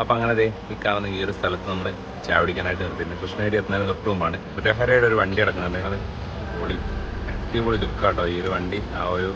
അപ്പം അങ്ങനെ ദേ ഈ കാണുന്ന ഈ ഒരു സ്ഥലത്ത് നമ്മൾ ചായ നിർത്തി. കൃഷ്ണ കൃഷ്ണഗിരി എത്തുന്നതിന് തൊട്ട് മുമ്പാണ്. രഹരയുടെ ഒരു വണ്ടി കിടക്കുന്നുണ്ട് അത് പൊളി അടിപൊളി ലുക്കാട്ടോ ഈ ഒരു വണ്ടി. ആ ഒരു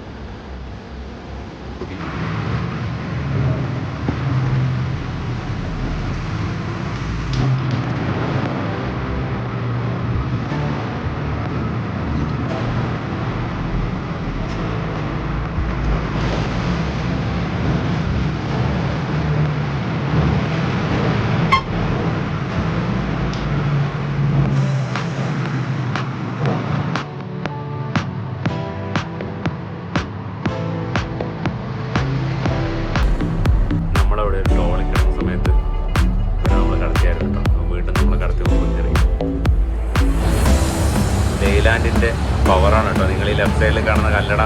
ഡെയ്ലാൻഡിന്റെ പവറാണ് കേട്ടോ. നിങ്ങൾ ഈ ലെഫ്റ്റ് സൈഡിൽ കാണുന്ന കല്ലട.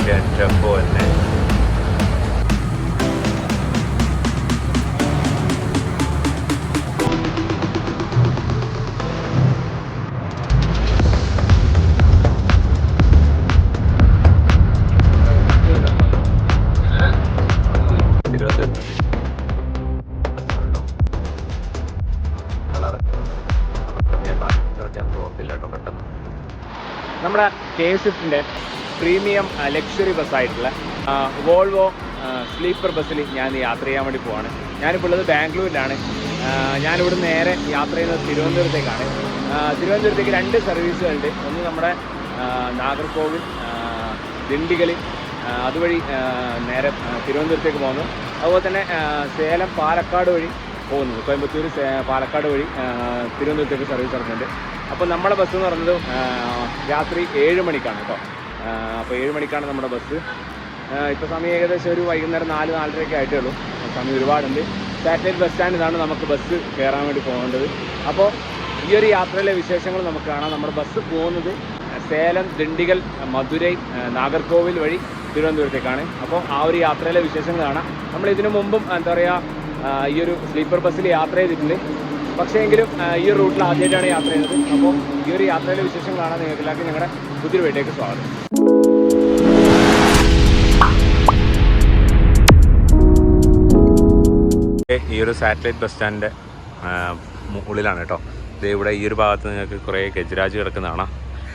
ഷെറ്റപ്പോ തന്നെ സ്വിഫ്റ്റിന്റെ പ്രീമിയം ലക്ഷറി ബസ്സായിട്ടുള്ള വോൾവോ സ്ലീപ്പർ ബസ്സിൽ ഞാൻ യാത്ര ചെയ്യാൻ വേണ്ടി പോവാണ്. ഞാനിപ്പോൾ ഉള്ളത് ബാംഗ്ലൂരിലാണ്. ഞാനിവിടെ നേരെ യാത്ര ചെയ്യുന്നത് തിരുവനന്തപുരത്തേക്കാണ്. തിരുവനന്തപുരത്തേക്ക് രണ്ട് സർവീസുകളുണ്ട് ഒന്ന് നമ്മുടെ നാഗർകോവിൽ ദിണ്ടികളിൽ അതുവഴി നേരെ തിരുവനന്തപുരത്തേക്ക് പോകുന്നു. അതുപോലെ തന്നെ സേലം പാലക്കാട് വഴി പോകുന്നത് കോയമ്പത്തൂർ പാലക്കാട് വഴി തിരുവനന്തപുരത്തേക്ക് സർവീസ് നടക്കുന്നുണ്ട്. അപ്പോൾ നമ്മുടെ ബസ് എന്ന് ആ, രാത്രി ഏഴ് മണിക്കാണ് കേട്ടോ. അപ്പോൾ ഏഴ് മണിക്കാണ് നമ്മുടെ ബസ്. ഇപ്പോൾ സമയം ഏകദേശം ഒരു വൈകുന്നേരം നാല് നാലരയൊക്കെ ആയിട്ടേ ഉള്ളൂ സമയം ഒരുപാടുണ്ട്. സാറ്റലൈറ്റ് ബസ് സ്റ്റാൻഡ് ഇതാണ് നമുക്ക് ബസ് കയറാൻ വേണ്ടി പോകേണ്ടത്. അപ്പോൾ ഈ ഒരു യാത്രയിലെ വിശേഷങ്ങൾ നമുക്ക് കാണാം. നമ്മുടെ ബസ് പോകുന്നത് സേലം ദിണ്ടിഗൽ മധുരൈ നാഗർകോവിൽ വഴി തിരുവനന്തപുരത്തേക്കാണ്. അപ്പോൾ ആ ഒരു യാത്രയിലെ വിശേഷങ്ങൾ കാണാം. നമ്മൾ ഇതിനു മുമ്പും എന്താ പറയുക ഈ ഒരു സ്ലീപ്പർ ബസ്സിൽ യാത്ര ചെയ്തിട്ടുണ്ട്. പക്ഷേ എങ്കിലും ഈ ഒരു റൂട്ടിൽ ആദ്യമായിട്ടാണ് യാത്ര ചെയ്യുന്നത്. അപ്പോൾ ഈ ഒരു യാത്രയിലെ വിശേഷം കാണാൻ നിങ്ങൾക്ക് എല്ലാവർക്കും ഞങ്ങളുടെ പുതിയൊരു വീട്ടിലേക്ക് സ്വാഗതം ഈ ഒരു സാറ്റലൈറ്റ് ബസ് സ്റ്റാൻഡിന്റെ ഉള്ളിലാണ് കേട്ടോ. ഇത് ഇവിടെ ഈ ഒരു ഭാഗത്ത് നിങ്ങൾക്ക് കുറേ ഗജരാജ് കിടക്കുന്നതാണ്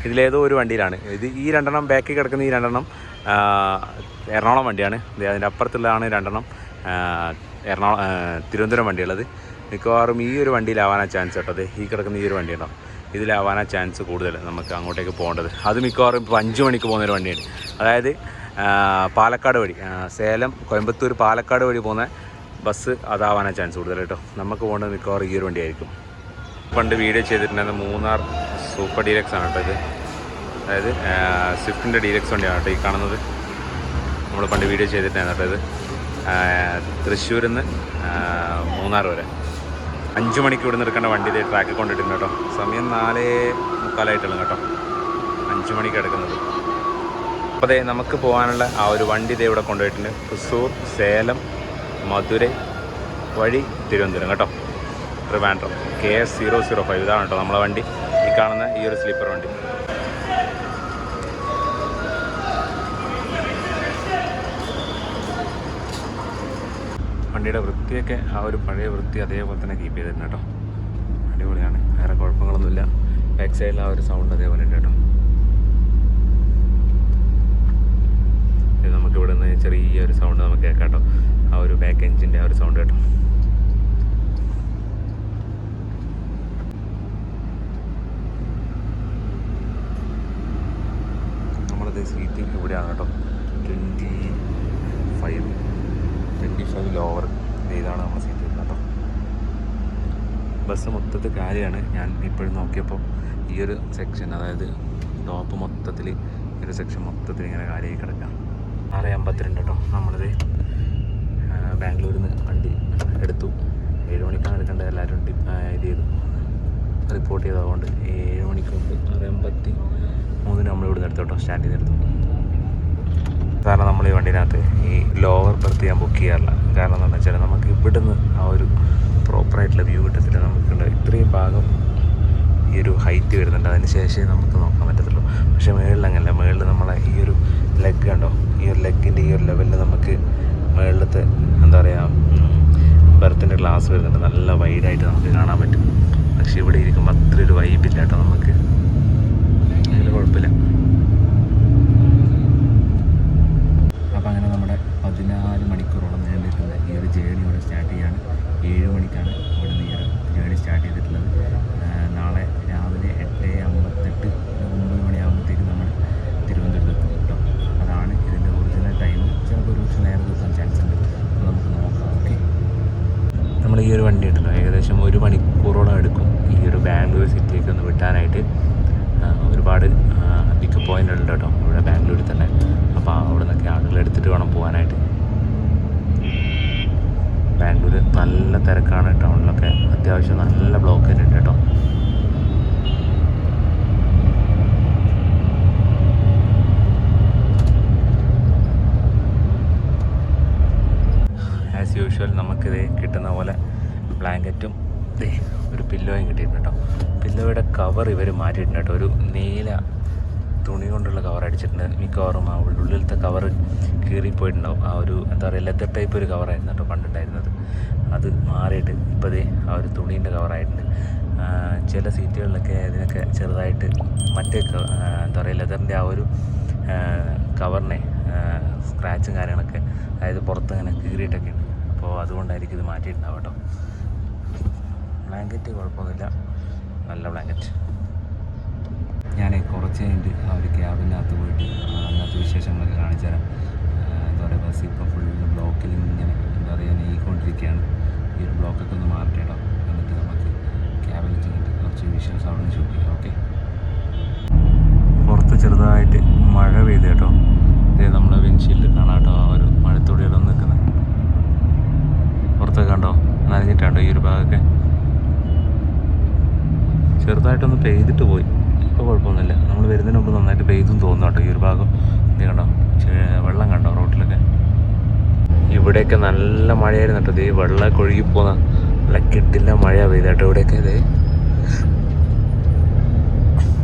ഇതിലേതോ ഒരു വണ്ടിയിലാണ്. ഇത് ഈ രണ്ടെണ്ണം ബാക്കിൽ കിടക്കുന്ന ഈ രണ്ടെണ്ണം എറണാകുളം വണ്ടിയാണ്. അതിന്റെ അപ്പുറത്തുള്ളതാണ് രണ്ടെണ്ണം എറണാകുളം തിരുവനന്തപുരം വണ്ടിയുള്ളത്. മിക്കവാറും ഈ ഒരു വണ്ടിയിലാവാനാ ചാൻസ് കേട്ടോ. അതെ ഈ കിടക്കുന്ന ഈ ഒരു വണ്ടി ഉണ്ടാവും ഇതിലാവാനാ ചാൻസ് കൂടുതൽ നമുക്ക് അങ്ങോട്ടേക്ക് പോകേണ്ടത്. അത് മിക്കവാറും ഇപ്പോൾ അഞ്ച് മണിക്ക് പോകുന്ന ഒരു വണ്ടിയാണ്. അതായത് പാലക്കാട് വഴി സേലം കോയമ്പത്തൂർ പാലക്കാട് വഴി പോകുന്ന ബസ് അതാവാനാ ചാൻസ് കൂടുതൽ കേട്ടോ. നമുക്ക് പോകേണ്ടത് മിക്കവാറും ഈ ഒരു വണ്ടിയായിരിക്കും. പണ്ട് വീഡിയോ ചെയ്തിട്ടുണ്ടായിരുന്ന മൂന്നാർ സൂപ്പർ ഡീലക്സ് ആണ് കേട്ടോ ഇത്. അതായത് സ്വിഫ്റ്റിന്റെ ഡീലക്സ് വണ്ടിയാണ് കേട്ടോ ഈ കാണുന്നത്. നമ്മൾ പണ്ട് വീഡിയോ ചെയ്തിട്ടുണ്ടായിരുന്നു കേട്ടോ ഇത്. തൃശ്ശൂരിൽ നിന്ന് മൂന്നാർ വരെ. അഞ്ച് മണിക്ക് ഇവിടെ എടുക്കേണ്ട വണ്ടി ഇതേ ട്രാക്കിൽ കൊണ്ടിട്ടുണ്ട് കേട്ടോ. സമയം നാലേ മുക്കാലായിട്ടാണ് കേട്ടോ. അഞ്ച് മണിക്ക് എടുക്കുന്നത്. അപ്പോൾ അതെ നമുക്ക് പോകാനുള്ള ആ ഒരു വണ്ടി ഇതേ ഇവിടെ കൊണ്ടുപോയിട്ടുണ്ട്. തൃശ്ശൂർ സേലം മധുരൈ വഴി തിരുവനന്തപുരം കേട്ടോ. Trivandrum. K S zero zero five ഇതാണ് കേട്ടോ നമ്മളെ വണ്ടി. ഈ കാണുന്ന ഈ ഒരു സ്ലീപ്പർ വണ്ടി. വണ്ടിയുടെ വൃത്തിയൊക്കെ ആ ഒരു പഴയ വൃത്തി അതേപോലെ തന്നെ കീപ്പ് ചെയ്തിട്ടുണ്ട് കേട്ടോ. അടിപൊളിയാണ്. വേറെ കുഴപ്പങ്ങളൊന്നുമില്ല. ബാക്ക് സൈഡിൽ ആ ഒരു സൗണ്ട് അതേപോലെ ഉണ്ട് കേട്ടോ. ഇത് നമുക്ക് ഇവിടെ നിന്ന് ചെറിയൊരു സൗണ്ട് നമുക്ക് കേൾക്കാം കേട്ടോ. ആ ഒരു ബാക്ക് എഞ്ചിന്റെ ആ ഒരു സൗണ്ട് കേട്ടോ. സീറ്റ് ഇവിടെയാണ് കേട്ടോ twenty five twenty five lower ഇതാണ് നമ്മുടെ സീറ്റ് വരുന്നത് കേട്ടോ ബസ് മൊത്തത്തിൽ കാര്യമാണ് ഞാൻ ഇപ്പോഴും നോക്കിയപ്പോൾ ഈ ഒരു സെക്ഷൻ അതായത് ടോപ്പ് മൊത്തത്തിൽ ഒരു സെക്ഷൻ മൊത്തത്തിൽ ഇങ്ങനെ കാര്യമായി കിടക്കാം. ആറ് അമ്പത്തിരണ്ട് കേട്ടോ നമ്മളിത് ബാംഗ്ലൂരിൽ നിന്ന് വണ്ടി എടുത്തു. ഏഴ് മണിക്കാണ് എടുക്കേണ്ടത്. എല്ലാവരും ഇത് ചെയ്തു. റിപ്പോർട്ട് ചെയ്തതുകൊണ്ട് ഏഴ് മണിക്ക് മുമ്പ് ആറ് അമ്പത്തി മൂന്നിന് നമ്മൾ ഇവിടെ നിന്ന് കേട്ടോ നിന്ന് എടുത്തു. കാരണം നമ്മൾ ഈ വണ്ടിനകത്ത് ഈ ലോവർ ബർത്ത് ഞാൻ ബുക്ക് ചെയ്യാറില്ല. കാരണം എന്താണെന്ന് വെച്ചാൽ നമുക്ക് ഇവിടുന്ന് ആ ഒരു പ്രോപ്പറായിട്ടുള്ള വ്യൂ കിട്ടത്തില്ല. നമുക്കുണ്ട് ഇത്രയും ഭാഗം ഈ ഒരു ഹൈറ്റ് വരുന്നുണ്ട്. അതിന് ശേഷമേ നമുക്ക് നോക്കാൻ പറ്റത്തുള്ളൂ. പക്ഷേ മുകളിൽ അങ്ങനല്ല. മുകളിൽ നമ്മളെ ഈ ഒരു ലെഗ് ഉണ്ടോ ഈ ഒരു ലെഗിന്റെ ഈ ഒരു ലെവലിൽ നമുക്ക് മുകളിലത്തെ എന്താ പറയുക ബർത്തിന്റെ ഗ്ലാസ് വരുന്നുണ്ട്. നല്ല വൈഡായിട്ട് നമുക്ക് കാണാൻ പറ്റും. പക്ഷേ ഇവിടെ ഇരിക്കുമ്പോൾ അത്ര ഒരു വൈബില്ല കേട്ടോ നമുക്ക്. അതിൽ കുഴപ്പമില്ല അപ്പോൾ അങ്ങനെ നമ്മുടെ പതിനാല് മണിക്കൂറോളം നീണ്ടു നിൽക്കുന്ന ഈ ഒരു ജേണി ഇവിടെ സ്റ്റാർട്ട് ചെയ്യാണ് ഏഴ് മണിക്കാണ് ഇവിടെ നിന്ന് ഈ ജേണി സ്റ്റാർട്ട് ചെയ്തിട്ടുള്ളത്. നാളെ രാവിലെ എട്ട് അമ്പത്തെട്ട് ഒമ്പത് മണിയാകുമ്പോഴത്തേക്ക് നമ്മൾ തിരുവനന്തപുരത്ത് എത്തും കേട്ടോ. അതാണ് ഇതിന്റെ ഒറിജിനൽ ടൈം ചിലപ്പോൾ ഒരു പക്ഷേ നേരത്തെ എത്താൻ ചാൻസ് ഉണ്ട്. അപ്പോൾ നമുക്ക് നോക്കാം ഓക്കെ നമ്മൾ ഈ ഒരു വണ്ടി ഉണ്ടല്ലോ. ഏകദേശം ഒരു മണിക്കൂറോളം എടുക്കും ഈ ഒരു ബാംഗ്ലൂർ സിറ്റിയൊക്കെ ഒന്ന് വിട്ടാനായിട്ട്. ഒരുപാട് പിക്ക് പോയിന്റ് ഉണ്ട് കേട്ടോ ഇവിടെ ബാംഗ്ലൂരിൽ തന്നെ. അപ്പോൾ അവിടെ നിന്നൊക്കെ ആളുകൾ എടുത്തിട്ട് വേണം പോകാനായിട്ട്. ബാംഗ്ലൂർ നല്ല തിരക്കാണ് ടൗണിലൊക്കെ അത്യാവശ്യം നല്ല ബ്ലോക്ക് ഉണ്ട് കേട്ടോ. ആസ് യൂഷ്വൽ നമുക്കിത് കിട്ടുന്ന പോലെ ബ്ലാങ്കറ്റും ഒരു പില്ലോയും കിട്ടിയിട്ടുണ്ട് കേട്ടോ. പില്ലോയുടെ കവർ ഇവർ മാറ്റിയിട്ടുണ്ട് കേട്ടോ. ഒരു നീല തുണി കൊണ്ടുള്ള കവർ അടിച്ചിട്ടുണ്ട്. മിക്കവാറും ആ ഉള്ളിലത്തെ കവർ കീറിപ്പോയിട്ടുണ്ടാവും. ആ ഒരു എന്താ പറയുക ലെതർ ടൈപ്പ് ഒരു കവറായിരുന്നു കേട്ടോ പണ്ടുണ്ടായിരുന്നത്. അത് മാറിയിട്ട് ഇപ്പോഴേ ആ ഒരു തുണീന്റെ കവറായിട്ടുണ്ട് ചില സീറ്റുകളിലൊക്കെ ഇതിനൊക്കെ ചെറുതായിട്ട് മറ്റേ എന്താ പറയുക ലെതറിന്റെ ആ ഒരു കവറിനെ സ്ക്രാച്ചും കാര്യങ്ങളൊക്കെ അതായത് പുറത്തങ്ങനെ കീറിയിട്ടൊക്കെ ഉണ്ട് അപ്പോൾ അതുകൊണ്ടായിരിക്കും ഇത് മാറ്റിയിട്ടുണ്ടാവും കേട്ടോ. ബ്ലാങ്കറ്റ് കുഴപ്പമൊന്നുമില്ല. നല്ല ബ്ലാങ്കറ്റ് ഞാൻ കുറച്ച് കഴിഞ്ഞിട്ട് ആ ഒരു ക്യാബിനകത്ത് പോയിട്ട് അതിനകത്ത് വിശേഷങ്ങളൊക്കെ കാണിച്ചു തരാം. എന്താ പറയുക ബസ് ഇപ്പോൾ ഫുള്ള് ബ്ലോക്കിൽ ഇങ്ങനെ എന്താ പറയുക നീങ്ങിക്കൊണ്ടിരിക്കുകയാണ്. ഈ ഒരു ബ്ലോക്കൊക്കെ ഒന്ന് മാറട്ടെ എന്നിട്ട് നമുക്ക് ക്യാബിൽ ചെന്നിട്ട് കുറച്ച് വിഷ്വൽസ് അവിടെ നിന്ന് ഷൂട്ട് ചെയ്യാം ഓക്കെ? പുറത്ത് ചെറുതായിട്ട് മഴ പെയ്ത് കേട്ടോ. ഇതേ നമ്മുടെ വിൻഷീൽഡ് കാണാം കേട്ടോ ആ ഒരു മഴത്തുള്ളികളൊന്നും നിൽക്കുന്നത് പുറത്തൊക്കെ കണ്ടോ? നനഞ്ഞിട്ടാണ്ടോ ഈ ഒരു ഭാഗമൊക്കെ. ചെറുതായിട്ടൊന്ന് പെയ്തിട്ട് പോയി. ഇപ്പോൾ കുഴപ്പമൊന്നുമില്ല. നമ്മൾ വരുന്നതിന് മുമ്പ് നന്നായിട്ട് പെയ്തും തോന്നുന്നു കേട്ടോ ഈ ഒരു ഭാഗം. ഇത് കണ്ടോ? വെള്ളം കണ്ടോ റോട്ടിലൊക്കെ? ഇവിടെയൊക്കെ നല്ല മഴയായിരുന്നു കേട്ടോ. ഇത് വെള്ളം കൊഴുകി പോകുന്ന നല്ല മഴയാണ് പെയ്ത് കേട്ടോ ഇവിടെയൊക്കെ. ഇത്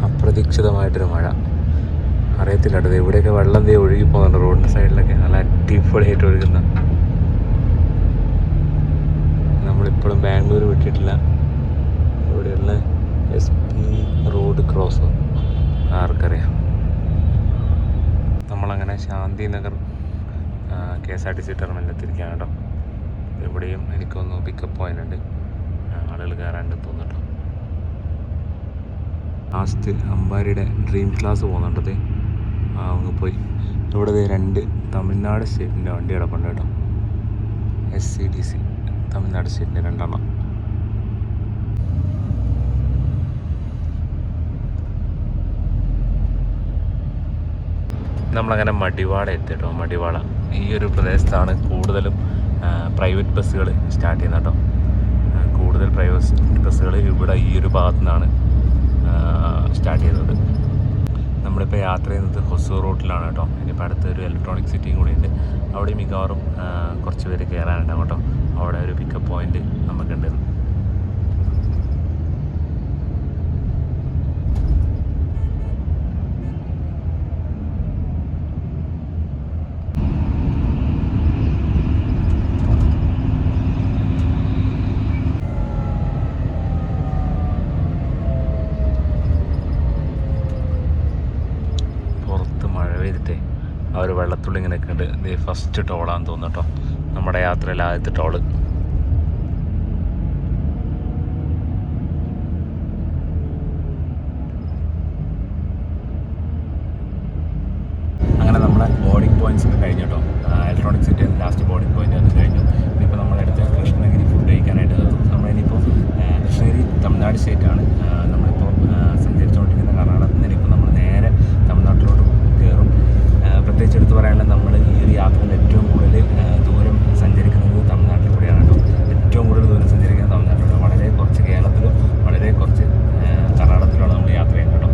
അപ്രതീക്ഷിതമായിട്ടൊരു മഴ. അറിയത്തില്ല കേട്ടോ. ഇവിടെയൊക്കെ വെള്ളം ദേ ഒഴുകി പോകുന്നുണ്ട് റോഡിന്റെ സൈഡിലൊക്കെ. നല്ല അടിപൊളിയായിട്ട് ഒഴുകുന്ന. നമ്മളിപ്പോഴും ബാംഗ്ലൂർ വിട്ടിട്ടില്ല. ഇവിടെയുള്ള എസ് പി റോഡ് ക്രോസ് ആർക്കറിയാം. നമ്മളങ്ങനെ Shanti Nagar K S R T C ടെർമിനലെത്തിരിക്കുകയാണ് കേട്ടോ. ഇവിടെയും എനിക്കൊന്ന് പിക്കപ്പ് പോയിന്റ് ഉണ്ട്. ആളുകൾ കയറാണ്ട് തോന്നുന്നു ലാസ്റ്റ് അമ്പാരിയുടെ ഡ്രീം ക്ലാസ് പോകുന്നുണ്ടത് ആ അങ്ങ് പോയി. ഇവിടെ രണ്ട് തമിഴ്നാട് സ്റ്റേറ്റിന്റെ വണ്ടി കിടപ്പുണ്ട് കേട്ടോ. S C D C Tamil Nadu സ്റ്റേറ്റിന്റെ രണ്ടെണ്ണം. നമ്മളങ്ങനെ മടിവാള എത്തി കേട്ടോ മടിവാള ഈ ഒരു പ്രദേശത്താണ് കൂടുതലും പ്രൈവറ്റ് ബസ്സുകൾ സ്റ്റാർട്ട് ചെയ്യുന്നത് കേട്ടോ. കൂടുതൽ പ്രൈവറ്റ് ബസ്സുകൾ ഇവിടെ ഈ ഒരു ഭാഗത്തു നിന്നാണ് സ്റ്റാർട്ട് ചെയ്യുന്നത്. നമ്മളിപ്പോൾ യാത്ര ചെയ്യുന്നത് ഹൊസൂർ റൂട്ടിലാണ് കേട്ടോ. ഇനിയിപ്പോൾ അടുത്തൊരു ഇലക്ട്രോണിക് സിറ്റിയും കൂടി ഉണ്ട്. അവിടെ മിക്കവാറും കുറച്ച് പേര് കയറാനുണ്ടാവും കേട്ടോ. അവിടെ ഒരു പിക്കപ്പ് പോയിന്റ് നമുക്കുണ്ട് പുറത്ത് മഴ പെയ്തിട്ടേ ആ ഒരു വെള്ളത്തുള്ളി ഇങ്ങനെ നിൽക്കുന്നുണ്ട് ഇത് ഫസ്റ്റ് ടോളാന്ന് തോന്നുന്നു കേട്ടോ. നമ്മുടെ യാത്രയിൽ ആദ്യത്തെ ടോൾ അങ്ങനെ നമ്മളെ ബോർഡിംഗ് പോയിന്റ്സ് ഒക്കെ കഴിഞ്ഞു കേട്ടോ Electronic City last boarding point അത് കഴിഞ്ഞു ഇനിയിപ്പോൾ നമ്മളടുത്ത് കൃഷ്ണഗിരി ഫുഡ് കഴിക്കാനായിട്ട് കയറും നമ്മളിനിയിപ്പോൾ കൃഷ്ണഗിരി തമിഴ്നാട് സ്റ്റേറ്റാണ് നമ്മളിപ്പോൾ സഞ്ചരിച്ചുകൊണ്ടിരിക്കുന്ന കർണാടകത്തിൽ നിന്ന് ഇനിയിപ്പോൾ നമ്മൾ നേരെ തമിഴ്നാട്ടിലോട്ട് കയറും ആ, പ്രത്യേകിച്ച് എടുത്ത് പറയാനുള്ളത് നമ്മൾ ഈ ഒരു യാത്രയിൽ ഏറ്റവും കൂടുതൽ ആ, ദൂരം സഞ്ചരിക്കുന്നത് തമിഴ്നാട്ടിൽ കൂടെയാണ് കേട്ടോ ഏറ്റവും കൂടുതൽ ദൂരം സഞ്ചരിക്കുന്നത് തമിഴ്നാട്ടിലൂടെ വളരെ കുറച്ച് കേരളത്തിലും വളരെ കുറച്ച് ആ, കർണാടകത്തിലുമാണ് നമ്മൾ യാത്ര ചെയ്യുന്നത് കേട്ടോ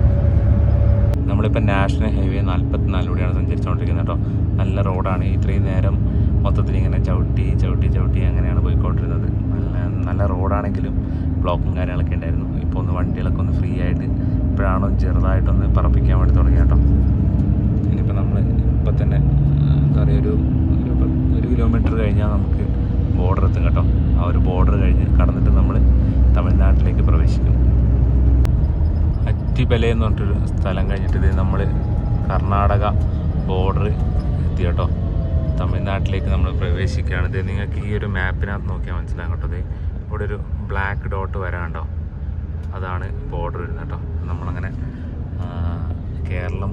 നമ്മളിപ്പോൾ നാഷണൽ ഹൈവേ നാൽപ്പത്തിനാലിലൂടെയാണ് സഞ്ചരിച്ചുകൊണ്ടിരിക്കുന്നത് കേട്ടോ നല്ല റോഡാണ് ഇത്രയും നേരം മൊത്തത്തിൽ ഇങ്ങനെ ചവിട്ടി ചവിട്ടി ചവിട്ടി അങ്ങനെയാണ് പോയിക്കൊണ്ടിരുന്നത് നല്ല നല്ല റോഡാണെങ്കിലും ബ്ലോക്കും കാര്യങ്ങളൊക്കെ ഉണ്ടായിരുന്നു ഇപ്പോൾ ഒന്ന് വണ്ടികളൊക്കെ ഒന്ന് ഫ്രീ ആയിട്ട് ഇപ്പോഴാണ് ചെറുതായിട്ടൊന്ന് പറപ്പിക്കാൻ വേണ്ടി തുടങ്ങി കേട്ടോ ഇനിയിപ്പോൾ നമ്മൾ ഇപ്പം തന്നെ ആ, എന്താ പറയുക ഒരു ഒരു പത്ത്- ഒരു കിലോമീറ്റർ കഴിഞ്ഞാൽ നമുക്ക് ബോർഡർ എത്തും കേട്ടോ ആ ഒരു ബോർഡർ കഴിഞ്ഞ് കടന്നിട്ട് നമ്മൾ തമിഴ്നാട്ടിലേക്ക് പ്രവേശിക്കും അറ്റിബലെ എന്ന് പറഞ്ഞിട്ടൊരു സ്ഥലം കഴിഞ്ഞിട്ട് ഇത് നമ്മൾ കർണാടക ബോർഡർ എത്തി കേട്ടോ. തമിഴ്നാട്ടിലേക്ക് നമ്മൾ പ്രവേശിക്കുകയാണ്. ഇത് നിങ്ങൾക്ക് ഈ ഒരു മാപ്പിനകത്ത് നോക്കിയാൽ മനസ്സിലാകും കേട്ടോ. ഇത് ഇവിടെ ഒരു ബ്ലാക്ക് ഡോട്ട് വരാണ്ടോ അതാണ് ബോർഡർ വരുന്നത് കേട്ടോ. നമ്മളങ്ങനെ കേരളം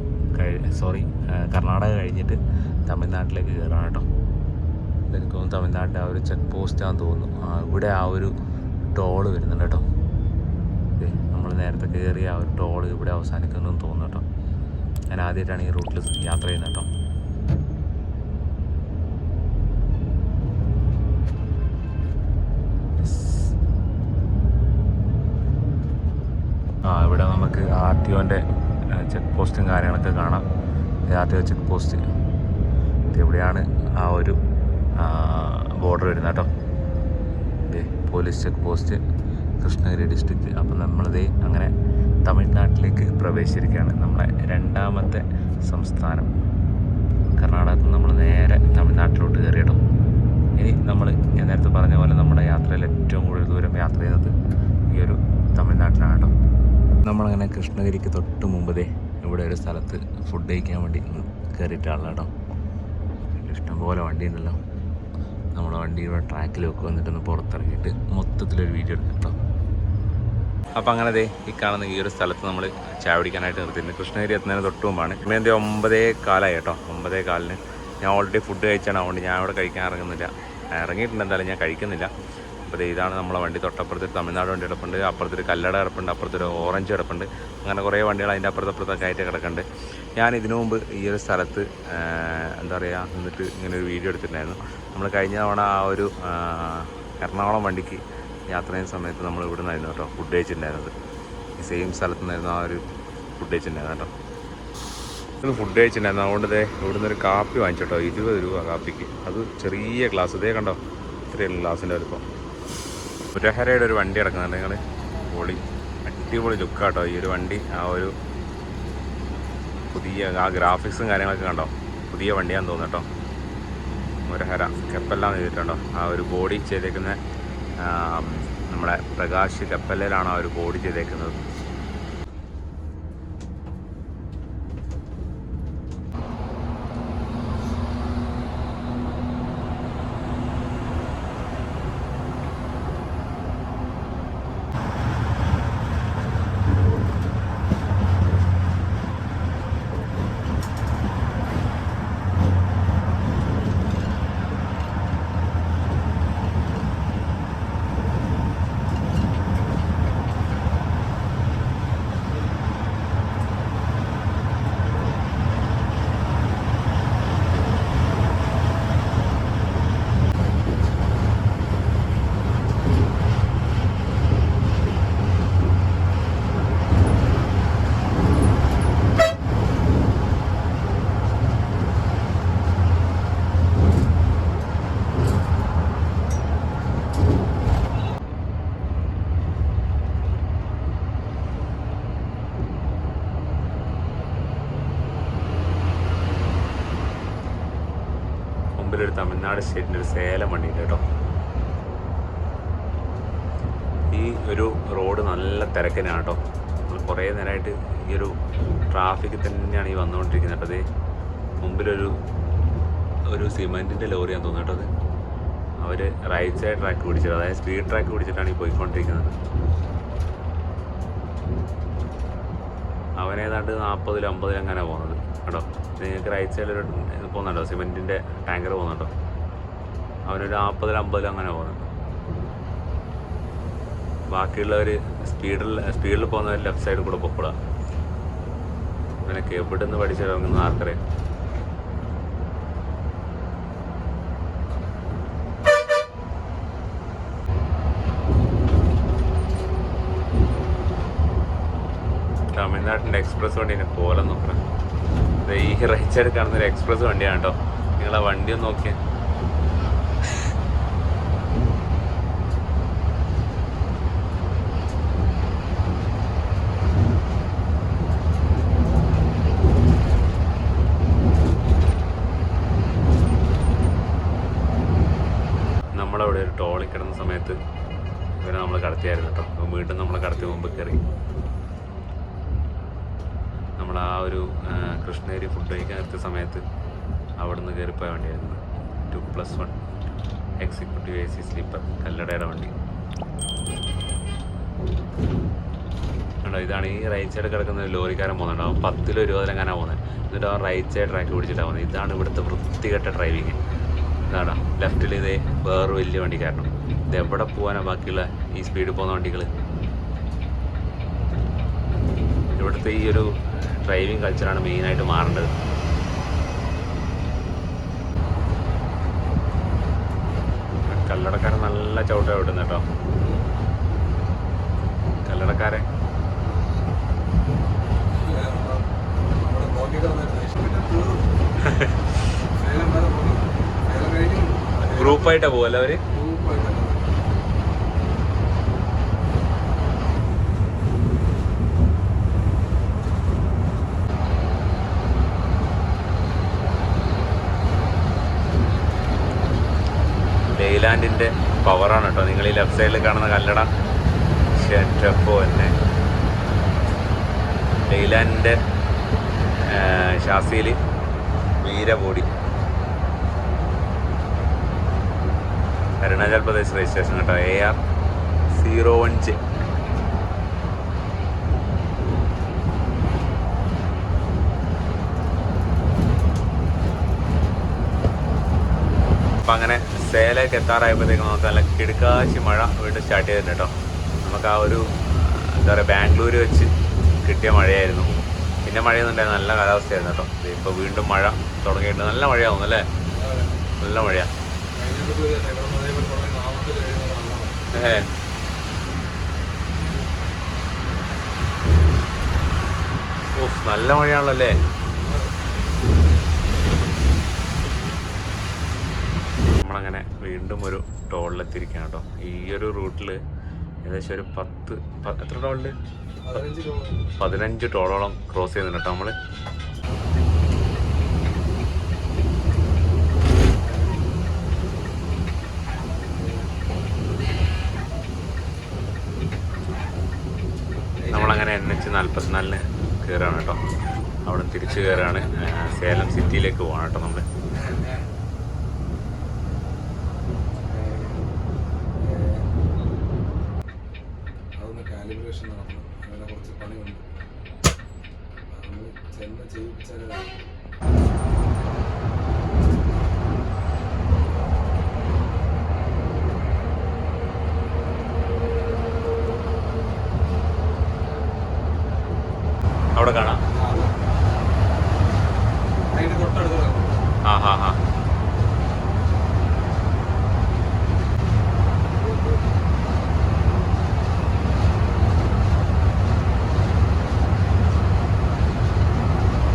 സോറി കർണാടക കഴിഞ്ഞിട്ട് തമിഴ്നാട്ടിലേക്ക് കയറാണ് കേട്ടോ. എനിക്ക് തോന്നുന്നു തമിഴ്നാട്ടിലെ ആ ഒരു ചെക്ക് പോസ്റ്റ് ആണെന്ന് തോന്നുന്നു. ഇവിടെ ആ ഒരു ടോൾ വരുന്നുണ്ട് കേട്ടോ. നമ്മൾ നേരത്തെ കയറി ആ ഒരു ടോൾ ഇവിടെ അവസാനിക്കുന്നു തോന്നുന്നു കേട്ടോ. ഞാൻ ആദ്യമായിട്ടാണ് ഈ റൂട്ടിൽ യാത്ര ചെയ്യുന്നത് കേട്ടോ. ആ ഇവിടെ നമുക്ക് ആർ ടി ഒന്റെ ചെക്ക് പോസ്റ്റും കാര്യങ്ങളൊക്കെ കാണാം. R T O check post ഇവിടെയാണ് ആ ഒരു ബോർഡർ വരുന്നത് കേട്ടോ. Police check post Krishnagiri district അപ്പം നമ്മളിതേ അങ്ങനെ പ്രവേശിച്ചിരിക്കുകയാണ് നമ്മുടെ രണ്ടാമത്തെ സംസ്ഥാനം. കർണാടകത്തിൽ നമ്മൾ നേരെ തമിഴ്നാട്ടിലോട്ട് കയറിയിടും ഇനി നമ്മൾ ഞാൻ നേരത്തെ പറഞ്ഞ പോലെ നമ്മുടെ യാത്രയിൽ ഏറ്റവും കൂടുതൽ ദൂരം യാത്ര ചെയ്യുന്നത് ഈ ഒരു തമിഴ്നാട്ടിലാണ് കേട്ടോ നമ്മളങ്ങനെ കൃഷ്ണഗിരിക്ക് തൊട്ട് മുമ്പേ ഇവിടെ ഒരു സ്ഥലത്ത് ഫുഡ് കഴിക്കാൻ വേണ്ടി കയറിയിട്ടാണ് കേട്ടോ. ഇഷ്ടംപോലെ വണ്ടി ഉണ്ടല്ലോ നമ്മളെ വണ്ടി ഇവിടെ ട്രാക്കിൽ വെക്കുക എന്നിട്ടൊന്ന് പുറത്തിറങ്ങിയിട്ട് മൊത്തത്തിലൊരു വീഡിയോ എടുക്കാം കേട്ടോ. അപ്പം അങ്ങനെ അതെ ഈ കാണുന്ന ഈ ഒരു സ്ഥലത്ത് നമ്മൾ ചായ പിടിക്കാനായിട്ട് നിർത്തിയിരുന്നു കൃഷ്ണഗിരി എത്തുന്നതിന് തൊട്ട് മുമ്പാണ്. എന്റെ ഒമ്പതേ കാലമായി കേട്ടോ. ഒമ്പതേ കാലിന്. ഞാൻ ഓൾറെഡി ഫുഡ് കഴിച്ചാണ്. അതുകൊണ്ട് ഞാൻ അവിടെ കഴിക്കാൻ ഇറങ്ങുന്നില്ല. ഇറങ്ങിയിട്ടുണ്ട്. എന്തായാലും ഞാൻ കഴിക്കുന്നില്ല. അപ്പോൾ ഇതാണ് നമ്മളെ വണ്ടി തൊട്ടപ്പുറത്ത് ഒരു തമിഴ്നാട് വണ്ടി കിടപ്പുണ്ട്. അപ്പുറത്തൊരു കല്ലട കിടപ്പുണ്ട്. അപ്പുറത്തൊരു ഓറഞ്ച് കിടപ്പുണ്ട്. അങ്ങനെ കുറേ വണ്ടികൾ അതിന്റെ അപ്പുറത്തപ്പുറത്തൊക്കെ ആയിട്ട് കിടക്കുന്നുണ്ട്. ഞാൻ ഇതിനു മുമ്പ് ഈ ഒരു സ്ഥലത്ത് എന്താ പറയുക നിന്നിട്ട് ഇങ്ങനെ ഒരു വീഡിയോ എടുത്തിട്ടുണ്ടായിരുന്നു. നമ്മൾ കഴിഞ്ഞ തവണ ആ ഒരു എറണാകുളം വണ്ടിക്ക് യാത്ര ചെയ്യുന്ന സമയത്ത് നമ്മൾ ഇവിടെ നിന്നായിരുന്നു കേട്ടോ ഫുഡ് കഴിച്ചിട്ടുണ്ടായിരുന്നത്. ഈ സെയിം സ്ഥലത്ത് നിന്നായിരുന്നു ആ ഒരു ഫുഡ് കഴിച്ചിട്ടുണ്ടായിരുന്നു കേട്ടോ. ഫുഡ് കഴിച്ചിട്ടുണ്ടായിരുന്നു. അതുകൊണ്ട് ദേ ഇവിടുന്ന് ഒരു കാപ്പി വാങ്ങിച്ചോട്ടോ ഇരുപത് രൂപ കാപ്പിക്ക്. അത് ചെറിയ ഗ്ലാസ് ഇതേ കണ്ടോ? ഇത്രയുള്ള ഗ്ലാസിന്റെ വലുപ്പം. പുരഹരയുടെ ഒരു വണ്ടി കിടക്കുന്നുണ്ട് നിങ്ങൾ പൊളി അടിപൊളി ലുക്കാട്ടോ ഈ ഒരു വണ്ടി ആ ഒരു പുതിയ ആ ഗ്രാഫിക്സും കാര്യങ്ങളൊക്കെ കണ്ടോ? പുതിയ വണ്ടിയാന്ന് തോന്നുന്നു കേട്ടോ. മുരഹര കെപ്പെല്ലാം ചെയ്തിട്ടുണ്ടോ ആ ഒരു ബോഡി ചെയ്തേക്കുന്ന നമ്മുടെ പ്രകാശ് കപ്പലിലാണ് അവർ ബോഡി ചെയ്തേക്കുന്നത്. തമിഴ്നാട് സ്റ്റേറ്റിന്റെ ഒരു സേലം വണ്ടിയുണ്ട് കേട്ടോ. ഈ ഒരു റോഡ് നല്ല തിരക്കിനാണ് കേട്ടോ. നമ്മൾ കുറേ നേരമായിട്ട് ഈ ഒരു ട്രാഫിക്കിൽ തന്നെയാണ് ഈ വന്നുകൊണ്ടിരിക്കുന്നത്. കേട്ടോ മുമ്പിലൊരു ഒരു സിമെന്റിന്റെ ലോറിയാണ് തോന്നുന്നു കേട്ടോ അവർ റൈറ്റ് സൈഡ് ട്രാക്ക് പിടിച്ചത് അതായത് സ്പീഡ് ട്രാക്ക് പിടിച്ചിട്ടാണ് ഈ പോയിക്കൊണ്ടിരിക്കുന്നത്. അവൻ ഏതാണ്ട് അമ്പതിലും അങ്ങനെ പോകുന്നത് കേട്ടോ. നിങ്ങൾക്ക് റൈറ്റ് സൈഡിൽ ഒരു പോകുന്നുണ്ടോ? സിമെന്റിന്റെ ടാങ്കർ പോകുന്നുണ്ടോ? അവനൊരു നാൽപ്പതിൽ അമ്പതിൽ അങ്ങനെ പോകുന്നുണ്ട്. ബാക്കിയുള്ളവർ സ്പീഡിൽ സ്പീഡിൽ പോകുന്നവർ ലെഫ്റ്റ് സൈഡിൽ കൂടെ പൊക്കോളാം. ഇവനൊക്കെ എവിടെ നിന്ന് പഠിച്ചിറങ്ങുന്ന ആർക്കറിയാം? തമിഴ്നാട്ടിന്റെ എക്സ്പ്രസ് വണ്ടീനെ പോലെ നോക്കണം. ഈ റൈറ്റ് സൈഡ് കാണുന്ന ഒരു എക്സ്പ്രസ് വണ്ടിയാണ് കേട്ടോ. നിങ്ങൾ ആ വണ്ടി ഒന്ന് നോക്കിയാൽ നമ്മളെ അവിടെ ഒരു ടോളിൽ കിടന്ന സമയത്ത് ഇവരെ നമ്മൾ കടത്തിയായിരുന്നു കേട്ടോ. അപ്പം വീണ്ടും നമ്മളെ കടത്തി മുമ്പ് കയറി. നമ്മൾ ആ ഒരു കൃഷ്ണേരി ഫുഡ് കഴിക്കാൻ നിർത്തിയ സമയത്ത് അവിടെ നിന്ന് കയറിപ്പോയ വണ്ടിയായിരുന്നു. Two plus one executive A C sleeper കല്ലടയുടെ വണ്ടി. കണ്ടോ ഇതാണ് ഈ റൈറ്റ് സൈഡ് കിടക്കുന്ന ഒരു ലോറിക്കാരൻ പോകുന്നുണ്ട് അവൻ പത്തിലോ ഇരുപതിലെങ്ങാനാണ് പോകുന്നത്. എന്നിട്ട് ആ റൈറ്റ് സൈഡ് ട്രാക്ക് പിടിച്ചിട്ടാണ് പോകുന്നത്. ഇതാണ് ഇവിടുത്തെ വൃത്തികെട്ട ഡ്രൈവിങ് ഇതാടാ ലെഫ്റ്റിൽ ഇതേ വേറൊരു വലിയ വണ്ടി കാരണം ഇത് എവിടെ പോകാനാണ് ബാക്കിയുള്ള ഈ സ്പീഡിൽ പോകുന്ന വണ്ടികൾ ഇവിടുത്തെ ഈ ഒരു ഡ്രൈവിംഗ് കൾച്ചറാണ് മെയിനായിട്ട് മാറേണ്ടത്. കല്ലടക്കാരൻ നല്ല ചവിട്ട വിടുന്നു കേട്ടോ കല്ലടക്കാരൻ. നോക്കിയിട്ട് വന്നിട്ട് സേലം വരെ പോകുന്നു സേലം കഴിഞ്ഞ് ഗ്രൂപ്പായിട്ടാ പോകല്ലേ അവർ? ലെയ്ലാൻഡിന്റെ പവറാണ് കേട്ടോ. നിങ്ങൾ ഈ ലെഫ്റ്റ് സൈഡിൽ കാണുന്ന കല്ലട. ഷെറ്റപ്പോ തന്നെ ലെയ്ലാൻഡിന്റെ ശാസിയിൽ വീരബോഡി. അരുണാചൽ പ്രദേശ് രജിസ്ട്രേഷൻ കേട്ടോ. A R zero one J അപ്പം അങ്ങനെ സേലേക്ക് എത്താറായപ്പോഴത്തേക്കും നമുക്ക് നല്ല കിടുക്കാശി മഴ വീണ്ടും സ്റ്റാർട്ട് ചെയ്തിട്ടുണ്ട് കേട്ടോ. നമുക്ക് ആ ഒരു എന്താ പറയുക ബാംഗ്ലൂർ വെച്ച് കിട്ടിയ മഴയായിരുന്നു. പിന്നെ മഴയൊന്നും ഉണ്ടായിരുന്നു നല്ല കാലാവസ്ഥയായിരുന്നു കേട്ടോ. ഇപ്പോൾ വീണ്ടും മഴ തുടങ്ങിയിട്ട് നല്ല മഴയാവുന്നു അല്ലേ നല്ല മഴയാണ് കഴിഞ്ഞിട്ട് ഒരു കിടന്ന് അതേപോലെ തുടങ്ങി നാമത്തിൽ ഓഫ് നല്ല മഴയാണല്ലോ അല്ലേ? നമ്മളങ്ങനെ വീണ്ടും ഒരു ടോളിലെത്തിയിരിക്കുകയാണ് കേട്ടോ. ഈ ഒരു റൂട്ടിൽ ഏകദേശം ഒരു പത്ത് എത്ര ടോളിൽ പതിനഞ്ച് ടോളോളം ക്രോസ് ചെയ്യുന്നുണ്ട് കേട്ടോ നമ്മൾ നാൽപ്പത്തിനാലിന് കയറുകയാണ് കേട്ടോ. അവിടെ തിരിച്ചു കയറുകയാണ് സേലം സിറ്റിയിലേക്ക് പോകണം കേട്ടോ നമ്മൾ അതൊന്ന് കാലിബ്രേഷൻ നടത്തണം അങ്ങനെ കുറച്ച് പണിയുണ്ട് അതൊന്ന് ചെന്ന് ചെയ്യിപ്പിച്ചാലേ അവിടെ കാണാം അതിന്റെ തൊട്ടടുത്ത് കിടക്കും. ആ ഹാ ഹാ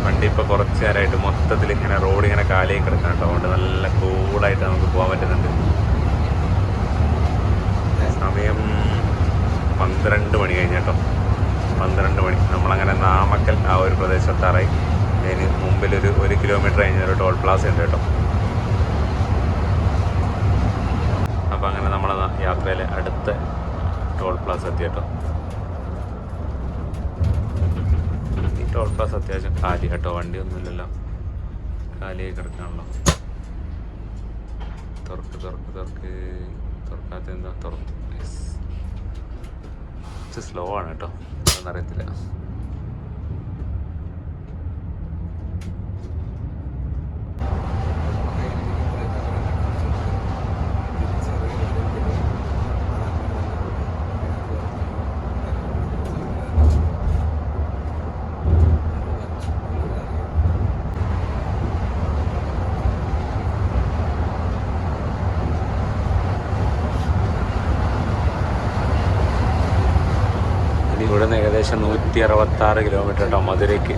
വണ്ടി ഇപ്പോൾ കുറച്ച് നേരമായിട്ട് മൊത്തത്തിൽ ഇങ്ങനെ റോഡ് ഇങ്ങനെ കാലിയായി കിടക്കണം കേട്ടോ അതുകൊണ്ട് നല്ല കൂളായിട്ട് നമുക്ക് പോകാൻ പറ്റുന്നുണ്ട് സമയം പന്ത്രണ്ട് മണി കഴിഞ്ഞിട്ടോ. പന്ത്രണ്ട് മണി. നമ്മളങ്ങനെ നാമക്കൽ ആ ഒരു പ്രദേശത്തെത്താറായി. അതിന് മുമ്പിലൊരു ഒരു കിലോമീറ്റർ കഴിഞ്ഞൊരു ടോൾ പ്ലാസ ഉണ്ട് കേട്ടോ. അപ്പം അങ്ങനെ നമ്മളെ യാത്രയിലെ അടുത്ത ടോൾ പ്ലാസ എത്തി കേട്ടോ. ഈ ടോൾ പ്ലാസ അത്യാവശ്യം കാലി കേട്ടോ. വണ്ടിയൊന്നുമില്ലല്ലോ. കാലിയായി കിടക്കാണല്ലോ. തുറക്ക് തുറക്ക് തുറക്ക്. തുറക്കാത്ത എന്താ യെസ് കുറച്ച് സ്ലോ ആണ് കേട്ടോ. അതൊന്നും അറിയത്തില്ല ഇനി ഇവിടെ നിന്ന് ഏകദേശം നൂറ്റി അറുപത്തി ആറ് കിലോമീറ്റർ കേട്ടോ മധുരയ്ക്ക്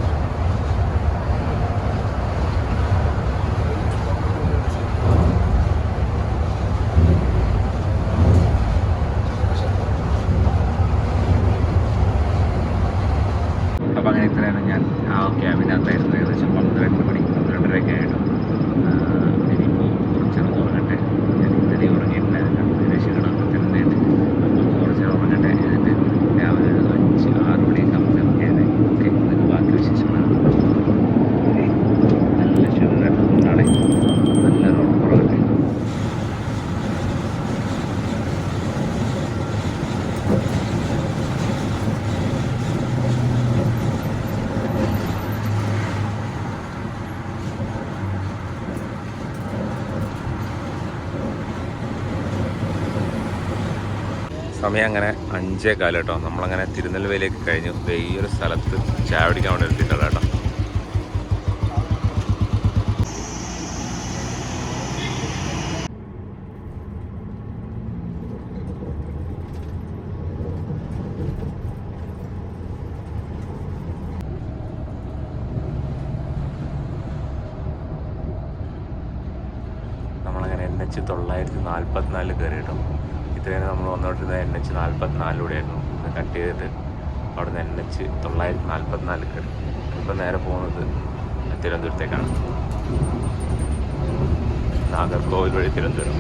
അപ്പം അങ്ങനെ ഇത്രയാണ് ഞാൻ ആ ക്യാബിനകത്തായിരുന്നു ഏകദേശം പന്ത്രണ്ട് മണി പന്ത്രണ്ടരയൊക്കെ ആയിട്ടും ഇനിയിപ്പോൾ കുറച്ചൊന്ന് ഉറങ്ങട്ടെ ഞാൻ ഇന്നലെ ഉറങ്ങിയിട്ടുണ്ടായിരുന്നില്ല സമയം അങ്ങനെ അഞ്ചേ കാലം കേട്ടോ. നമ്മളങ്ങനെ തിരുനെൽവേലിയൊക്കെ കഴിഞ്ഞു. ഈ ഒരു സ്ഥലത്ത് ചായ പിടിക്കാൻ വേണ്ടി എത്തിയിട്ടുള്ളത് കേട്ടോ നമ്മളങ്ങനെ എൻ എച്ച് തൊള്ളായിരത്തി നാൽപ്പത്തിനാലിൽ കയറി കേട്ടോ ഇത്രയും നമ്മൾ വന്നുകൊണ്ടിരുന്നത് എൻ എച്ച് നാൽപ്പത്തിനാലിലൂടെയായിരുന്നു ഇത് കട്ട് ചെയ്തിട്ട് അവിടെ നിന്ന് എൻ എച്ച് തൊള്ളായിരത്തി നാൽപ്പത്തിനാലിൽ കയറി ഇപ്പം നേരെ പോകുന്നത് തിരുവനന്തപുരത്തേക്കാണ് നാഗർകോവിൽ വഴി തിരുവനന്തപുരം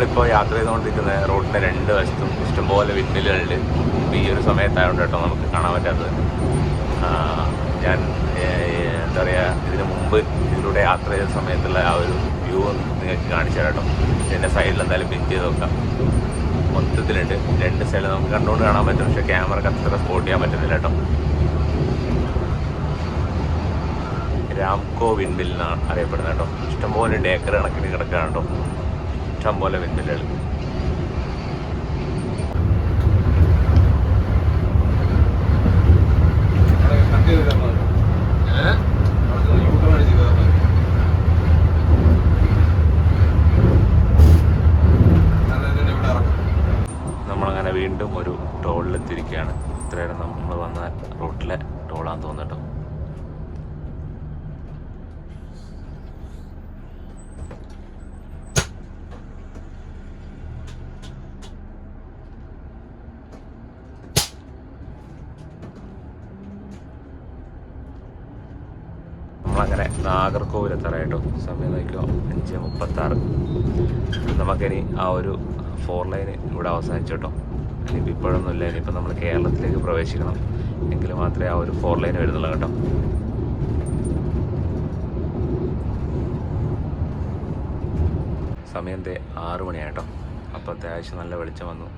നമ്മളിപ്പോൾ യാത്ര ചെയ്തുകൊണ്ടിരിക്കുന്ന റോഡിന്റെ രണ്ട് വശത്തും ഇഷ്ടംപോലെ വിൻമില്ലുകളുണ്ട് ഇപ്പം ഈ ഒരു സമയത്തായതുകൊണ്ട് കേട്ടോ നമുക്ക് കാണാൻ പറ്റാത്തത്. ഞാൻ എന്താ പറയുക ഇതിന് മുമ്പ് ഇതിലൂടെ യാത്ര ചെയ്ത സമയത്തുള്ള ആ ഒരു വ്യൂ നിങ്ങൾക്ക് കാണിച്ചു കേട്ടോ. ഇതിന്റെ സൈഡിൽ എന്തായാലും പിൻ ചെയ്ത് നോക്കാം. മൊത്തത്തിലുണ്ട്. രണ്ട് സൈഡിൽ നമുക്ക് കണ്ടുകൊണ്ട് കാണാൻ പറ്റും. പക്ഷേ ക്യാമറക്ക് അത്ര സ്പോട്ട് ചെയ്യാൻ പറ്റുന്നില്ല കേട്ടോ. രാംകോ വിൻഡിൽ എന്നാണ് അറിയപ്പെടുന്നത് കേട്ടോ. ഇഷ്ടംപോലെ ഡേക്കർ കണക്കിന് കിടക്കുകയാണ് കേട്ടോ ഇഷ്ടംപോലെ വിൻമില്ലുകൾ അവിടെ കട്ട് ചെയ്ത് തരണം. അവിടെ നിന്ന് യൂട്ടേൺ അടിച്ച് കയറണം. ഞാൻ ഇതിനെ ഇവിടെ ഇറക്കും. നമ്മളങ്ങനെ വീണ്ടും ഒരു ടോളിലെത്തിയിരിക്കുകയാണ് ഇത്രയേരം നമ്മൾ വന്ന റൂട്ടിലെ ടോളാന്ന് തോന്നുന്നു കേട്ടോ നമ്മളങ്ങനെ നാഗർകോവിൽ എത്താറായിട്ടോ സമയം നോക്കിയോ അഞ്ച് മുപ്പത്താറ്. നമുക്കിനി ആ ഒരു ഫോർ ലൈൻ ഇവിടെ അവസാനിച്ചു കേട്ടോ ഇനിയിപ്പോൾ ഇപ്പോഴൊന്നുമില്ല ഇനിയിപ്പോൾ നമ്മൾ കേരളത്തിലേക്ക് പ്രവേശിക്കണം. എങ്കിൽ മാത്രമേ ആ ഒരു ഫോർ ലൈൻ വരുന്നുള്ളൂ കേട്ടോ. സമയം ദേ ആറ് മണിയായിട്ടോ. അപ്പോൾ അത്യാവശ്യം നല്ല വെളിച്ചം വന്നു.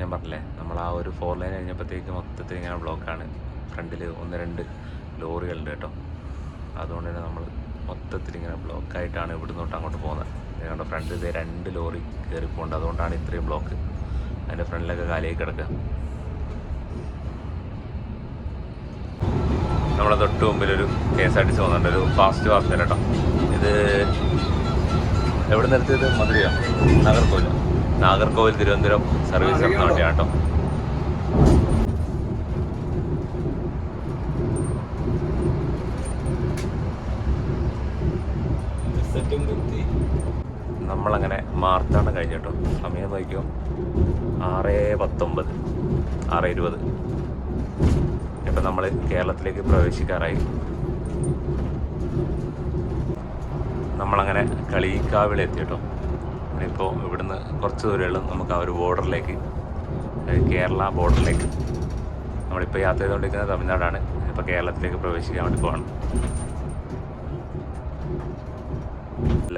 ഞാൻ പറഞ്ഞില്ലേ നമ്മൾ ആ ഒരു ഫോർ ലൈൻ കഴിഞ്ഞപ്പോഴത്തേക്ക് മൊത്തത്തിൽ ഇങ്ങനെ ബ്ലോക്കാണ് ഫ്രണ്ടിൽ ഒന്ന് രണ്ട് ലോറികളുണ്ട് കേട്ടോ. അതുകൊണ്ട് തന്നെ നമ്മൾ മൊത്തത്തിൽ ഇങ്ങനെ ബ്ലോക്കായിട്ടാണ് ഇവിടുന്ന് തൊട്ട് അങ്ങോട്ട് പോകുന്നത്. ഞങ്ങളുടെ ഫ്രണ്ടിൽ ഇതേ രണ്ട് ലോറി കയറി പോകുന്നുണ്ട് അതുകൊണ്ടാണ് ഇത്രയും ബ്ലോക്ക് അതിന്റെ ഫ്രണ്ടിലൊക്കെ കാലിയായി കിടക്കുക നമ്മളെ തൊട്ട് മുമ്പിൽ ഒരു K S R T C വന്നിട്ടുണ്ട്. ഒരു ഫാസ്റ്റ് ഫാസ്റ്റ് കേട്ടോ. ഇത് എവിടെ നിർത്തിയത് മധുരയോ? നാഗർകോവിൽ നാഗർകോവിൽ തിരുവനന്തപുരം സർവീസ് നടത്തുന്ന വണ്ടിയാണ് കേട്ടോ നമ്മളങ്ങനെ കഴിഞ്ഞ കേട്ടോ സമയം നോക്കിയോ ആറ് പത്തൊമ്പത് ആറ് ഇരുപത്. ഇപ്പം നമ്മൾ കേരളത്തിലേക്ക് പ്രവേശിക്കാറായി. നമ്മളങ്ങനെ കളിക്കാവിള എത്തി കേട്ടോ ഇപ്പോൾ ഇവിടുന്ന് കുറച്ച് ദൂരമുള്ളൂ നമുക്ക് ആ ഒരു ബോർഡറിലേക്ക് കേരള ബോർഡറിലേക്ക്. നമ്മളിപ്പോൾ യാത്ര ചെയ്തുകൊണ്ടിരിക്കുന്നത് തമിഴ്നാടാണ്. ഇപ്പോൾ കേരളത്തിലേക്ക് പ്രവേശിക്കാൻ വേണ്ടി പോവാണ്.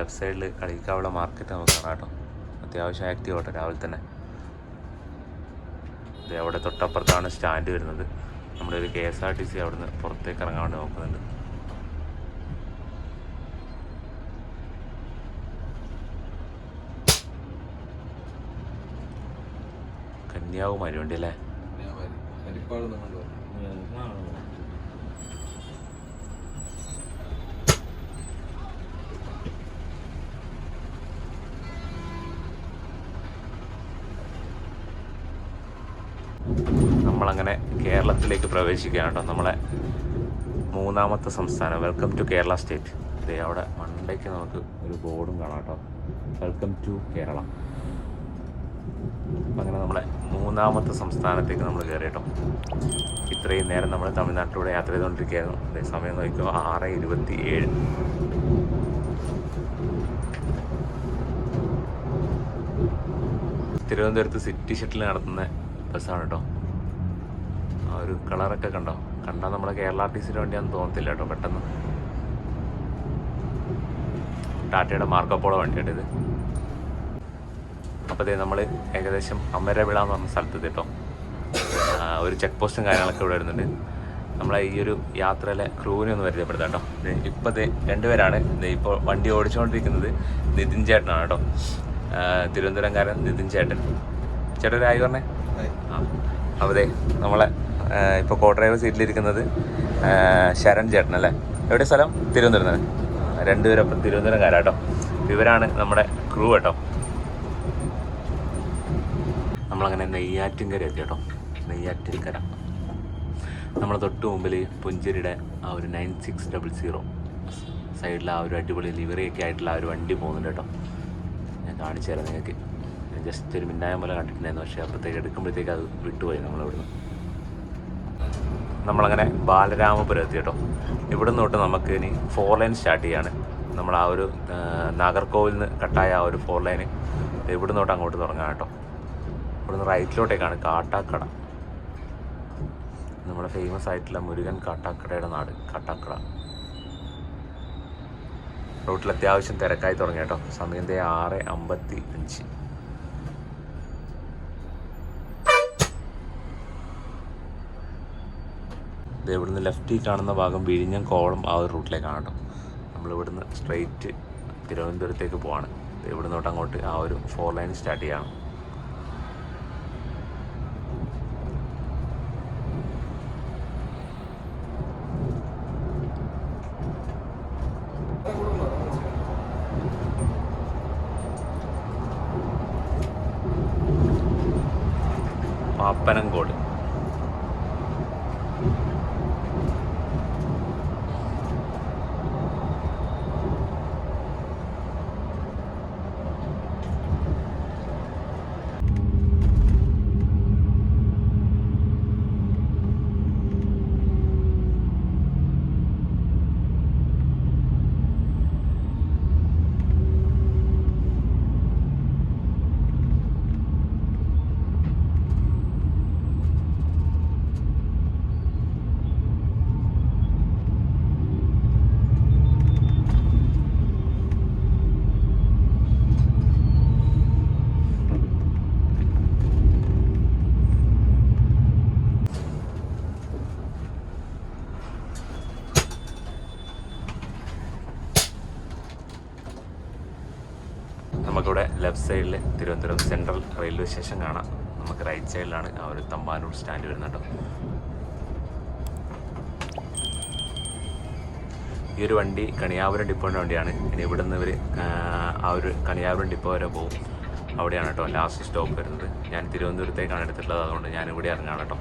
ലെഫ്റ്റ് സൈഡിൽ കളിക്കാവുള്ള മാർക്കറ്റ് നമുക്ക് കാണാം കേട്ടോ. അത്യാവശ്യം ആക്റ്റീവ് ആട്ടോ രാവിലെ തന്നെ. ഇത് അവിടെ തൊട്ടപ്പുറത്താണ് സ്റ്റാൻഡ് വരുന്നത്. നമ്മുടെ ഒരു K S R T C അവിടുന്ന് പുറത്തേക്ക് ഇറങ്ങാൻ വേണ്ടി നോക്കുന്നുണ്ട്. കന്യാകുമാരി വണ്ടി അല്ലേ ഞാൻ വരും. ഹരിപ്പാട് നിന്ന് കൊണ്ട് വരണം. നമ്മളങ്ങനെ കേരളത്തിലേക്ക് പ്രവേശിക്കുകയാണ് കേട്ടോ നമ്മളെ മൂന്നാമത്തെ സംസ്ഥാനം. വെൽക്കം ടു കേരള സ്റ്റേറ്റ് ഇതേ അവിടെ മണ്ടയ്ക്ക് നമുക്ക് ഒരു ബോർഡും കാണാം കേട്ടോ. വെൽക്കം ടു കേരള അപ്പം അങ്ങനെ നമ്മളെ മൂന്നാമത്തെ സംസ്ഥാനത്തേക്ക് നമ്മൾ കയറി കേട്ടോ. ഇത്രയും നേരം നമ്മൾ തമിഴ്നാട്ടിലൂടെ യാത്ര ചെയ്തുകൊണ്ടിരിക്കുകയായിരുന്നു. അതേ സമയം നോക്കിയോ ആറ് ഇരുപത്തി ഏഴ് തിരുവനന്തപുരത്ത് സിറ്റി ഷട്ടിൽ നടത്തുന്ന ബസ്സാണ് കേട്ടോ. ആ ഒരു കളറൊക്കെ കണ്ടോ? കണ്ടാൽ നമ്മുടെ കേരള ആർ ടി സിയുടെ വണ്ടിയാണെന്ന് തോന്നത്തില്ല കേട്ടോ പെട്ടെന്ന്. ടാറ്റയുടെ മാർക്കോപ്പോളോ വണ്ടിയാണ് ഇത്? അപ്പോൾ അതേ നമ്മൾ ഏകദേശം അമരവിള എന്ന് പറഞ്ഞ സ്ഥലത്ത് കേട്ടോ ഒരു ചെക്ക് പോസ്റ്റും കാര്യങ്ങളൊക്കെ ഇവിടെ വരുന്നുണ്ട്. നമ്മളെ ഈ ഒരു യാത്രയിലെ ക്രൂവിനെ ഒന്ന് പരിചയപ്പെടുത്താം കേട്ടോ. ഇപ്പോൾ രണ്ടുപേരാണ് ഇപ്പോൾ വണ്ടി ഓടിച്ചുകൊണ്ടിരിക്കുന്നത് നിതിൻ ചേട്ടനാണ് കേട്ടോ. തിരുവനന്തപുരംകാരൻ നിതിൻ ചേട്ടൻ. ചേട്ടൻ ആയി പറഞ്ഞേ. ആ അപ്പോൾ ദേ നമ്മളെ ഇപ്പോൾ കോ ഡ്രൈവർ സീറ്റിലിരിക്കുന്നത് ശരൺ ചേട്ടൻ അല്ലേ? എവിടെ സ്ഥലം? തിരുവനന്തപുരം രണ്ടുപേരും അപ്പം തിരുവനന്തപുരംകാരാട്ടോ ഇവരാണ് നമ്മുടെ ക്രൂ കേട്ടോ. നമ്മളങ്ങനെ നെയ്യാറ്റിൻകര എത്തി കേട്ടോ. നെയ്യാറ്റിൻകര. നമ്മുടെ തൊട്ട് മുമ്പിൽ പുഞ്ചേരിയുടെ ആ ഒരു നയൻ സിക്സ് ഡബിൾ സീറോ സൈഡിൽ ആ ഒരു അടിപൊളി ലിവറിയൊക്കെ ആയിട്ടുള്ള ആ ഒരു വണ്ടി പോകുന്നുണ്ട് കേട്ടോ. ഞാൻ കാണിച്ചു തരാം നിങ്ങൾക്ക് ജസ്റ്റ് ഒരു മിന്നായം പോലെ കണ്ടിട്ടുണ്ടായിരുന്നു. പക്ഷേ അപ്പോഴത്തേക്ക് എടുക്കുമ്പോഴത്തേക്ക് അത് വിട്ടുപോയി നമ്മളിവിടുന്ന്. നമ്മളങ്ങനെ ബാലരാമപുരം എത്തി കേട്ടോ. ഇവിടുന്ന് തൊട്ട് നമുക്ക് ഇനി ഫോർ ലൈൻ സ്റ്റാർട്ട് ചെയ്യാണ്. നമ്മൾ ആ ഒരു നാഗർകോവിൽ നിന്ന് കട്ടായ ആ ഒരു ഫോർ ലൈന് ഇവിടുന്ന് തൊട്ട് അങ്ങോട്ട് തുടങ്ങാം കേട്ടോ. ഇവിടുന്ന് റൈറ്റിലോട്ടേക്കാണ് കാട്ടാക്കട. നമ്മുടെ ഫേമസ് ആയിട്ടുള്ള മുരുകൻ കാട്ടാക്കടയുടെ നാട് കാട്ടാക്കട. റൂട്ടിൽ അത്യാവശ്യം തിരക്കായി തുടങ്ങി കേട്ടോ. സമയം ആറ് അമ്പത്തി അഞ്ച് ഇത് ഇവിടുന്ന് ലെഫ്റ്റിൽ കാണുന്ന ഭാഗം വിഴിഞ്ഞം കോളം ആ ഒരു റൂട്ടിലേക്കാണ് കേട്ടോ. നമ്മൾ ഇവിടുന്ന് സ്ട്രെയിറ്റ് തിരുവനന്തപുരത്തേക്ക് പോവാണ്. ഇവിടുന്ന് തൊട്ട് അങ്ങോട്ട് ആ ഒരു ഫോർ ലൈൻ സ്റ്റാർട്ട് ചെയ്യാണ്. പാപ്പനംകോട്. നമുക്കിവിടെ ലെഫ്റ്റ് സൈഡിൽ തിരുവനന്തപുരം സെൻട്രൽ റെയിൽവേ സ്റ്റേഷൻ കാണാം. നമുക്ക് റൈറ്റ് സൈഡിലാണ് ആ ഒരു തമ്പാനൂർ സ്റ്റാൻഡ് വരുന്നത് ഈ ഒരു വണ്ടി കണിയാപുരം ഡിപ്പോന്റെ വണ്ടിയാണ്. ഇനി ഇവിടെ നിന്ന് ഇവർ ആ ഒരു കണിയാപുരം ഡിപ്പോ വരെ പോകും. അവിടെയാണ് കേട്ടോ ലാസ്റ്റ് സ്റ്റോപ്പ് വരുന്നത്. ഞാൻ തിരുവനന്തപുരത്തേക്കാണ് എടുത്തിട്ടുള്ളത്. അതുകൊണ്ട് ഞാൻ ഇവിടെ ഇറങ്ങാണ് കേട്ടോ